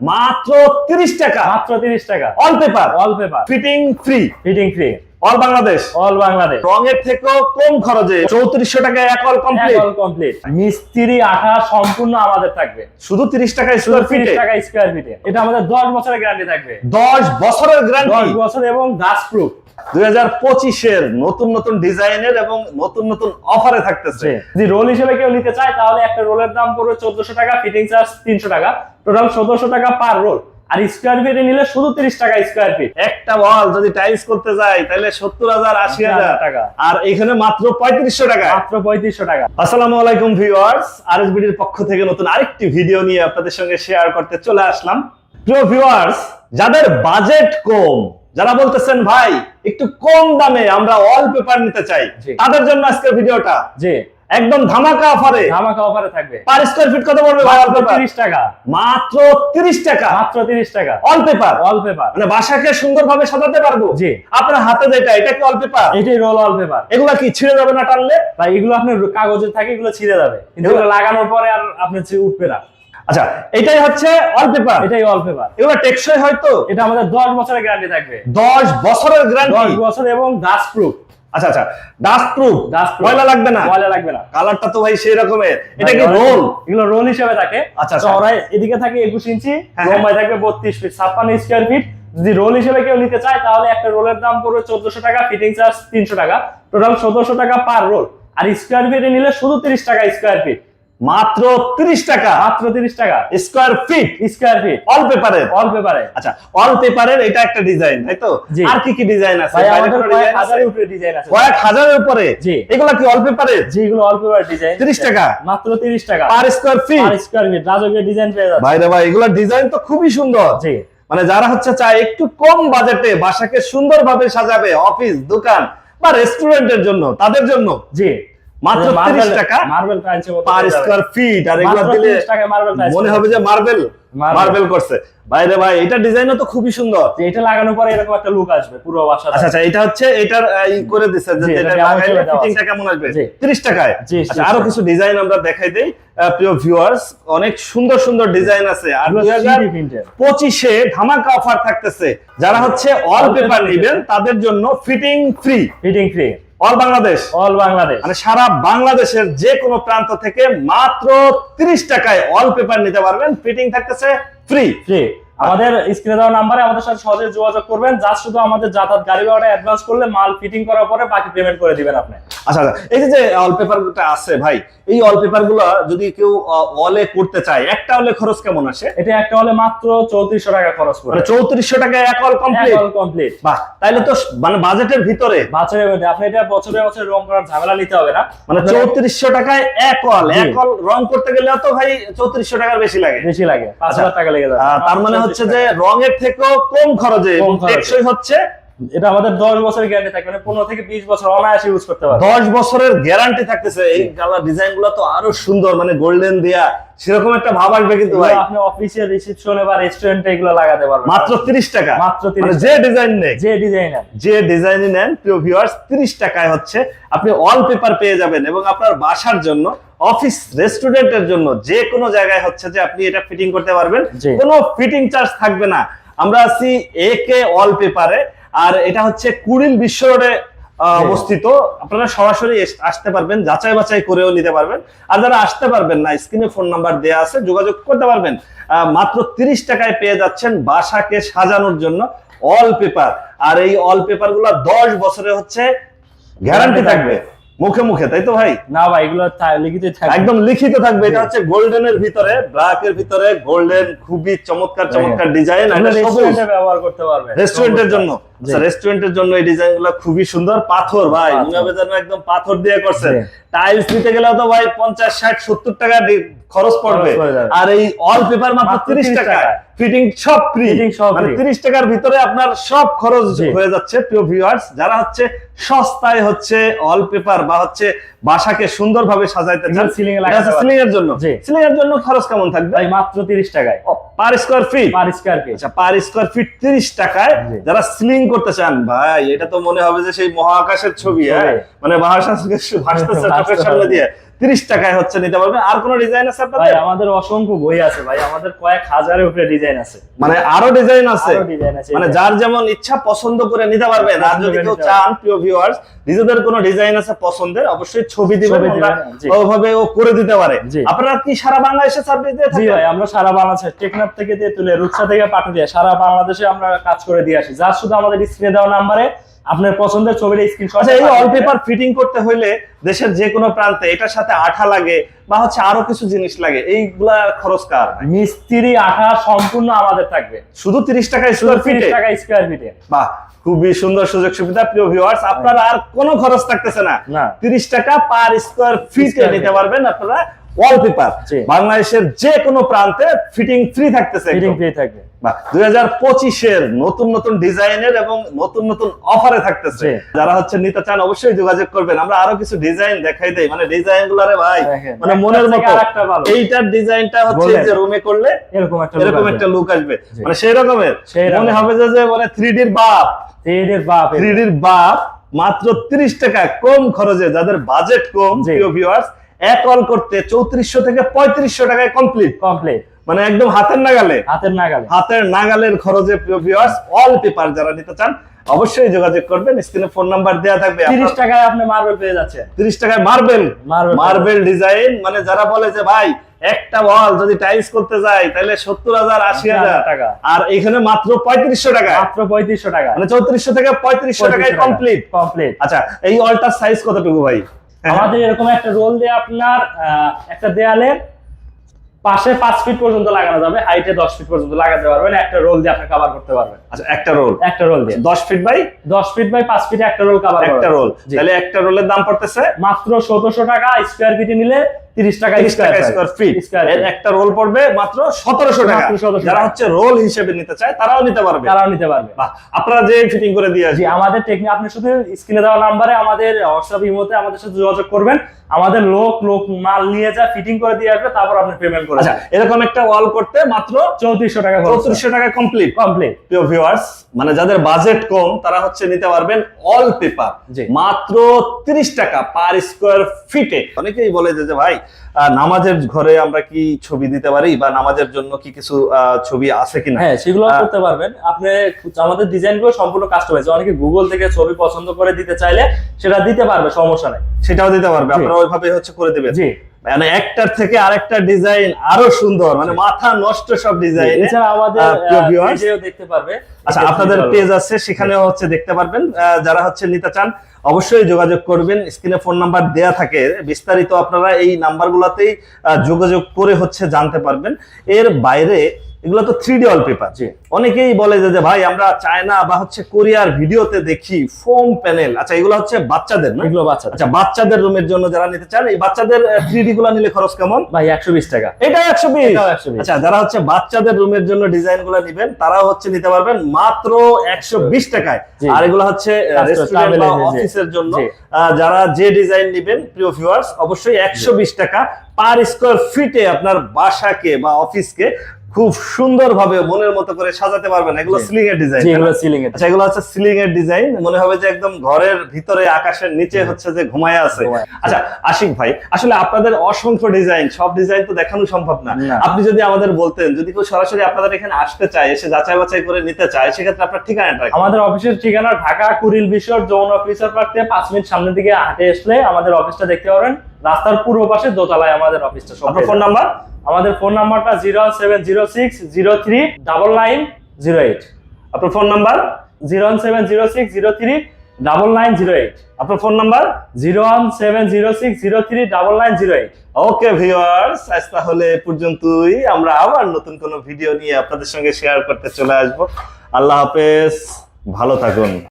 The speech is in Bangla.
মাত্র তিরিশ টাকা। মাত্র তিরিশ টাকা। Wallpaper wallpaper fitting free fitting free all Bangladesh all Bangladesh রঙের থেকেও কম খরচে চৌত্রিশশো টাকায় এক অল কমপ্লিট কমপ্লিট মিস্ত্রি আঠা সম্পূর্ণ আমাদের থাকবে। শুধু তিরিশ টাকা স্কোয়ার তিরিশ টাকা স্কোয়ার ফিটে এটা আমাদের দশ বছরের গ্যারান্টি থাকবে। দশ বছরের দশ বছর এবং প্রুফ দুই হাজার পঁচিশের নতুন নতুন ডিজাইনের এবং নতুন নতুন অফারে থাকতেছে। যদি রোল হিসেবে কেউ নিতে চায় তাহলে একটা রোলের দাম পড়বে চোদ্দশো টাকা ফিটিং চার্জ তিনশো টাকা। টোটাল সতেরোশো টাকা পার রোল আর স্কোয়ার ফিটে নিলে শুধু তিরিশ টাকা স্কোয়ার ফিট একটা ওয়াল যদি টাইলস করতে যাই তাহলে সত্তর হাজার আশি হাজার টাকা। আর এখানে মাত্র পঁয়ত্রিশশো টাকা মাত্র পঁয়ত্রিশশো টাকা। আসসালামু আলাইকুম ভিউয়ার্স আরএসবিডির পক্ষ থেকে নতুন আরেকটি ভিডিও নিয়ে আপনাদের সঙ্গে শেয়ার করতে চলে আসলাম। প্রিয় ভিউয়ার্স যাদের বাজেট কম যারা বলতেছেন ভাই একটু কম দামে আমরা অল পেপার নিতে চাই। তাদের জন্য আজকের ভিডিওটা জি। একদম ধামাকা অফারে। ধামাকা অফারে থাকবে। পার স্কোয়ার ফিট কত পড়বে ভাই? অল মাত্র পেপার তিরিশ টাকা। মাত্র তিরিশ টাকা। মাত্র তিরিশ টাকা। অল পেপার অল পেপার মানে বাসাকে সুন্দরভাবে সাজাতে পারব? জি। আপনার হাতে যেটা এটা কি অল পেপার এটাই রোল অল পেপার এগুলা কি ছিঁড়ে যাবে না টানলে? ভাই এগুলো আপনার কাগজে থাকে এগুলো ছিঁড়ে যাবে। কিন্তু এগুলো- লাগানোর পরে আর আপনার ছি- উঠবে না। আচ্ছা এটাই হচ্ছে অল পেপার এটাই অল পেপার এগুলো টেকসই হয়তো এটা আমাদের দশ বছরের গ্যারান্টি থাকবে। দশ বছরের দশ গ্যারান্টি বছর এবং গাছ প্রুফ আচ্ছা আচ্ছা ডাস্ট প্রুফ ডাস্ট ময়লা লাগবে না। ময়লা লাগবে না। কালারটা তো ভাই সেই রকমের এটা কি রোল এগুলো রোল হিসেবে থাকে। আচ্ছা, আচ্ছা। চওড়ায় এদিকে থাকে একুশ ইঞ্চি লম্বায় থাকবে বত্রিশ ফিট ছাপ্পান্ন স্কোয়ার ফিট যদি রোল হিসেবে কেউ নিতে চায় তাহলে একটা রোলের দাম পড়বে চোদ্দশো টাকা ফিটিং চার্জ তিনশো টাকা। টোটাল সতেরোশো টাকা পার রোল আর স্কোয়ার ফিটে নিলে শুধু তিরিশ টাকা স্কোয়ার ফিট মাত্র 30 টাকা। মাত্র তিরিশ টাকা। স্কয়ার ফিট স্কোয়ার ফিট অল পেপারের অল পেপারে আচ্ছা অল পেপারের এটা একটা ডিজাইন তাই তো? আর কি কি ডিজাইন আছে? ভাই আমাদের কয়েক হাজারের উপরে ডিজাইন আছে। কয়েক হাজারের উপরে? জি। এগুলা কি অল পেপারের যেগুলো অল পেপার ডিজাইন 30 টাকা? মাত্র তিরিশ টাকা। Per square feet per square feet রাজকীয় ডিজাইন পেয়ে যাচ্ছে। ভাই রে ভাই এগুলো ডিজাইন তো খুবই সুন্দর। জি। মানে যারা হচ্ছে চায় একটু কম বাজেটে বাসাকে সুন্দরভাবে সাজাবে অফিস দোকান বা রেস্টুরেন্টের জন্য তাদের জন্য। জি। মাত্র 30 টাকা marble tiles per square feet আর এগুলো দিলে 30 টাকায় marble tiles মনে হবে যে মার্বেল মার্বেল করছে। বাইরে ভাই এটা ডিজাইনও তো খুবই সুন্দর। যে এটা লাগানোর পরে এরকম একটা লুক আসবে পুরো বাসা আচ্ছা আচ্ছা এটা হচ্ছে এটার ই করে দিছে যে এটা লাগাইলে ফিটিংটা কেমন আসবে? 30 টাকায়। আচ্ছা আরও কিছু ডিজাইন আমরা দেখাই দেই। প্রিয় ভিউয়ার্স অনেক সুন্দর সুন্দর ডিজাইন আছে। আর এগুলো 2000 3D printed। পঁচিশে ধামাকা অফার থাকতেছে। যারা হচ্ছে অল পেপার নেবেন তাদের জন্য fitting free fitting free all Bangladesh all Bangladesh মানে সারা বাংলাদেশের যে কোনো প্রান্ত থেকে মাত্র 30 টাকায় অল পেপার নিতে পারবেন। ফিটিং থাকতেছে ফ্রি ফ্রি আমাদের স্ক্রিনে দেওয়া নাম্বারে আমাদের সাথে সহজে যোগাযোগ করবেন। যা শুধু আমাদের যাতায়াত গাড়ি ভাড়া অ্যাডভান্স করলে মাল ফিটিং করার পরে বাকি পেমেন্ট করে দিবেন আপনি। আচ্ছা আচ্ছা এই যে অল পেপারটা আছে ভাই এই অল পেপার যদি কেউ অলে করতে চায় একটা অলে খরচ কেমন আসে এটা একটা হলে মাত্র চৌত্রিশশো টাকা খরচ মানে পড়বে চৌত্রিশশো টাকায় এক অল কমপ্লিট অল কমপ্লিট বাহ তাইলে তো মানে বাজেটের ভিতরে বছরের মধ্যে আপনি এটা বছরে বছরে রং করার ঝামেলা নিতে হবে না মানে চৌত্রিশশো টাকায় এক অল জি। এক অল রং করতে গেলে তো ভাই চৌত্রিশশো টাকার বেশি লাগে বেশি লাগে পাঁচ আচ্ছা। হাজার টাকা লেগে যাবে আহ, তার মানে হচ্ছে টাকা। যে রঙের থেকেও কম খরচে কম খরচে। টেকসই হচ্ছে এটা আমাদের দশ বছরের গ্যারান্টি মানে পনেরো থেকে বিশ বছর অনায়াসে ইউজ করতে পারবে। দশ বছরের গ্যারান্টি থাকতেছে এই কালার ডিজাইন তো আরও সুন্দর মানে গোল্ডেন দিয়া সেরকম একটা ভাব আসবে কিন্তু ভাই। আপনি অফিসে রিসেপশনে বা রেস্টুরেন্টে এগুলো লাগাতে পারবেন। মাত্র তিরিশ টাকা? মাত্র 30 মানে যে ডিজাইন নেই যে ডিজাইনার যে ডিজাইনই নেন প্রিয় ভিউয়ার্স 30 টাকায় হচ্ছে আপনি অল পেপার পেয়ে যাবেন এবং আপনার বাসার জন্য অফিস রেস্টুরেন্টের জন্য যে কোনো জায়গায় হচ্ছে যে আপনি এটা ফিটিং করতে পারবেন। কোনো ফিটিং চার্জ থাকবে না। আমরা আছি এ কে অল পেপারে আর এটা হচ্ছে কুড়িল বিশ্ব রোডে অবস্থিত। আপনারা সরাসরি আসতে পারবেন যাচাই বাছাই করেও নিতে পারবেন। আর যারা আসতে পারবেন না স্ক্রিনে ফোন নাম্বার দেওয়া আছে যোগাযোগ করতে পারবেন। মাত্র তিরিশ টাকায় পেয়ে যাচ্ছেন বাসাকে সাজানোর জন্য অল পেপার আর এই অল পেপারগুলা দশ বছরে হচ্ছে গ্যারান্টি থাকবে। মুখে মুখে তাই তো ভাই? না ভাই এগুলো লিখিতই থাকবে। একদম লিখিত থাকবে। এটা। হচ্ছে গোল্ডেনের ভিতরে ব্ল্যাকের ভিতরে গোল্ডেন খুবই চমৎকার চমৎকার ডিজাইন ব্যবহার করতে পারবে রেস্টুরেন্টের জন্য। রেস্টুরেন্টের জন্য এই ডিজাইনগুলো খুবই সুন্দর। পাথর ভাই একদম পাথর দিয়ে করছেন। জি। টাইলস দিতে গেলেও তো ভাই পঞ্চাশ ষাট সত্তর টাকা খরচ পড়বে। আর এই অল পেপার মাত্র তিরিশ টাকা। ফিটিং সব ফ্রি মানে তিরিশ টাকার ভিতরে আপনার সব খরচ হয়ে যাচ্ছে প্রিয় ভিউয়ার্স যারা হচ্ছে সস্তায় হচ্ছে অল পেপার বা হচ্ছে বাসাকে সুন্দরভাবে সাজাইতে চান সিলিং এর জন্য। সিলিং এর জন্য খরচ কেমন থাকবে? ভাই মাত্র তিরিশ টাকায়। Per square feet per square feet আচ্ছা পার স্কোয়ার ফিট তিরিশ টাকায়। যারা স্লিং করতে চান ভাই এটা তো মনে হবে যে সেই মহাকাশের ছবি হ্যাঁ? মানে ভাষা ভাসতেছে চোখের সামনে দিয়ে। তিরিশ টাকায় হচ্ছে নিতে পারবেন। আর কোনো ডিজাইন আছে ভাই আপনাদের আমাদের অসংখ্য বই আছে ভাই আমাদের কয়েক হাজারের উপরে ডিজাইন আছে। মানে আরও ডিজাইন আছে? মানে যার যেমন ইচ্ছা পছন্দ করে নিতে পারবেন। আর যদি কেউ চান প্রিয় ভিউয়ার্স নিজেদের কোনো ডিজাইন আছে পছন্দের অবশ্যই ছবি দিবেন। ওইভাবে ও করে দিতে পারে। আপনারা কি সারা বাংলাদেশে সার্ভিস দিয়ে থাকেন? ভাই আমরা সারা বাংলাদেশে টেকনাফ থেকে দিয়ে তুলে রূপসা থেকে পাঠিয়ে সারা বাংলাদেশে আমরা কাজ করে দিয়ে আসি। যার শুধু আমাদের স্ক্রিনে দেওয়া নাম্বারে আপনার পছন্দের ছবিটা স্ক্রিনশট আচ্ছা এই অল পেপার ফিটিং করতে হইলে দেশের যে কোনো প্রান্তে এটার সাথে আঠা লাগে বা হচ্ছে আরও কিছু জিনিস লাগে এইগুলা খরচ কার? মিস্ত্রি আঠা সম্পূর্ণ আমাদের থাকবে। শুধু তিরিশ টাকা শুধু স্কোয়ার ফিটে টাকা স্কোয়ার ফিটে বাহ খুবই সুন্দর সুযোগ সুবিধা প্রিয় ভিউয়ার্স আপনার আর কোনো খরচ থাকতেছে না। না। তিরিশ টাকা পার স্কোয়ার ফিটে নিতে পারবেন আপনারা। ওয়ালপেপার বাংলাদেশের যে কোনো প্রান্তে ফিটিং ফ্রি থাকতেছে ফিটিং ফ্রি থাকবে। দুই হাজার পঁচিশের নতুন নতুন ডিজাইনের এবং নতুন নতুন অফারে থাকতেছে। যারা হচ্ছে নিতে চান অবশ্যই যোগাযোগ করবেন। আমরা আরও কিছু ডিজাইন দেখাই দেই। মানে ডিজাইন গুলারে ভাই মানে মনের মতো। এইটার ডিজাইনটা হচ্ছে যে রুমে করলে এরকম একটা এরকম একটা লুক আসবে। মানে সেই রকমের। মনে হবে যে যে মানে থ্রি ডির বাপ। থ্রিডির বাপ থ্রি ডির বাপ মাত্র তিরিশ টাকা কম খরচে যাদের বাজেট কম প্রিয় ভিউয়ার্স এক অল করতে চৌত্রিশশো থেকে পঁয়ত্রিশশো টাকায় কমপ্লিট কমপ্লিট মানে একদম হাতের নাগালে। হাতের নাগালে। হাতের নাগালের খরচে ভিউয়ার্স অল পেপার যারা নিতে চান অবশ্যই যোগাযোগ করবেন। স্ক্রিনে ফোন নাম্বার দেওয়া থাকবে। তিরিশ টাকায় আপনি মার্বেল পেয়ে যাচ্ছেন। তিরিশ টাকায় মার্বেল মার্বেল ডিজাইন মানে যারা বলে যে ভাই একটা বল যদি টাইলস করতে যাই তাহলে সত্তর হাজার আশি হাজার। টাকা। আর এখানে মাত্র পঁয়ত্রিশশো টাকা মাত্র পঁয়ত্রিশশো টাকা। মানে চৌত্রিশশো থেকে পঁয়ত্রিশশো টাকায় কমপ্লিট কমপ্লিট আচ্ছা এই অলটার সাইজ কতটুকু ভাই? আমাদের এরকম একটা রোল দিয়ে আপনার একটা দেয়ালের পাশে পাঁচ ফিট পর্যন্ত লাগানো যাবে হাইটে দশ ফিট পর্যন্ত লাগাতে পারবেন একটা রোল দিয়ে আপনি কভার করতে পারবেন। আচ্ছা একটা রোল? একটা রোল দিয়ে। দশ ফিট বাই দশ ফিট বাই পাঁচ ফিট একটা রোল কভার একটা রোল। তাহলে একটা রোলের দাম পড়তেছে? মাত্র সতেরোশো টাকা স্কোয়ার ফিটে নিলে তিরিশ টাকা তিরিশ টাকা স্কোয়ার ফিট এর একটা রোল পড়বে মাত্র সতেরোশো টাকা। যারা হচ্ছে রোল হিসেবে নিতে চায় তারাও নিতে পারবে। তারাও নিতে পারবে। আপনারা যে ফিটিং করে দিয়ে আসি আমাদের টেকনিক আপনি শুধু স্ক্রিনে দেওয়া নাম্বারে আমাদের হোয়াটসঅ্যাপ ইমোতে আমাদের সাথে যোগাযোগ করবেন। আমাদের লোক লোক মাল নিয়ে যা ফিটিং করে দিয়ে আসবে তারপর আপনি পেমেন্ট করে আচ্ছা এরকম একটা ওয়াল করতে মাত্র চৌত্রিশশো টাকা চৌত্রিশশো টাকা কমপ্লিট কমপ্লিট প্রিয় ভিউয়ার্স মানে যাদের বাজেট কম তারা হচ্ছে নিতে পারবেন অল পেপার। মাত্র তিরিশ টাকা পার স্কোয়ার ফিটে অনেকেই বলে যে ভাই নামাজের ঘরে আমরা কি ছবি দিতে পারি বা নামাজের জন্য কি কিছু আহ, ছবি আছে কিনা? হ্যাঁ সেগুলো করতে পারবেন। আপনি আমাদের ডিজাইনগুলো সম্পূর্ণ কাস্টমাইজ অনেকে গুগল থেকে ছবি পছন্দ করে দিতে চাইলে সেটা দিতে পারবে সমস্যা নাই। সেটাও দিতে পারবে। আপনারা ওইভাবে হচ্ছে করে দিবেন। জি। মানে একটার থেকে আরেকটা ডিজাইন আরও সুন্দর মানে মাথা নষ্ট সব ডিজাইন এছাড়া আমাদের দেখতে পারবে। আচ্ছা আপনাদের পেজ আছে সেখানেও হচ্ছে দেখতে পারবেন। আহ, যারা হচ্ছে নিতে চান অবশ্যই যোগাযোগ করবেন। স্ক্রিনে ফোন নাম্বার দেয়া থাকে। বিস্তারিত আপনারা এই নাম্বারগুলোতেই যোগাযোগ করে হচ্ছে জানতে পারবেন। এর বাইরে এগুলো তো থ্রি ডি পেপার জি। অনেকেই বলে যে ভাই আমরা চায়না বা হচ্ছে কোরিয়ার ভিডিওতে দেখি ফোম প্যানেল আচ্ছা এগুলো হচ্ছে বাচ্চাদের না? এগুলো বাচ্চা আচ্ছা বাচ্চাদের রুমের জন্য যারা নিতে চান এই বাচ্চাদের থ্রি ডি গুলা নিলে খরচ কেমন? ভাই একশো বিশ টাকা। এটা একশো বিশ? এটাও 120 আচ্ছা যারা হচ্ছে বাচ্চাদের রুমের জন্য ডিজাইনগুলো নিবেন তারাও হচ্ছে নিতে পারবেন মাত্র একশো বিশ টাকায়। আর এগুলো হচ্ছে রেস্টুরেন্ট বা অফিসের জন্য। যারা যে ডিজাইন নিবেন প্রিয় ভিউয়ার্স অবশ্যই একশো বিশ টাকা। পার স্কোয়ার ফিটে আপনার বাসাকে বা অফিসকে খুব সুন্দরভাবে মনের মতো করে সাজাতে পারবেন। এগুলো সিলিং এর ডিজাইন এগুলো সিলিং এর আচ্ছা এগুলো হচ্ছে সিলিং এর ডিজাইন মনে হবে যে একদম ঘরের ভিতরে আকাশের নিচে হচ্ছে যে ঘুমায় আছে। আচ্ছা আশিক ভাই আসলে আপনাদের অসংখ্য ডিজাইন সব ডিজাইন তো দেখানো সম্ভব না। আপনি যদি আমাদের বলতেন যদি কেউ সরাসরি আপনাদের এখানে আসতে চায় এসে যাচাই বাছাই করে নিতে চায় সেক্ষেত্রে আপনার ঠিকানাটা? আমাদের অফিসের ঠিকানা ঢাকা কুড়িল বিশ্বর যৌন অফিসার পার্ক থেকে পাঁচ মিনিট সামনের দিকে হাঁটে আসলে আমাদের অফিসটা দেখতে পারেন রাস্তার পূর্ব পাশে দোতলায় আমাদের অফিসটা সব আপনার ফোন নাম্বার আমাদের ফোন নাম্বারটা zero seven zero six zero three double nine zero eight আপনার phone number zero one seven zero six zero three double nine zero eight আপনার phone number zero one seven zero six zero three double nine zero eight okay viewers আজ তাহলে এ পর্যন্তই। আমরা আবার নতুন কোনো ভিডিও নিয়ে আপনাদের সঙ্গে শেয়ার করতে চলে আসব। আল্লাহ হাফেজ ভালো থাকুন।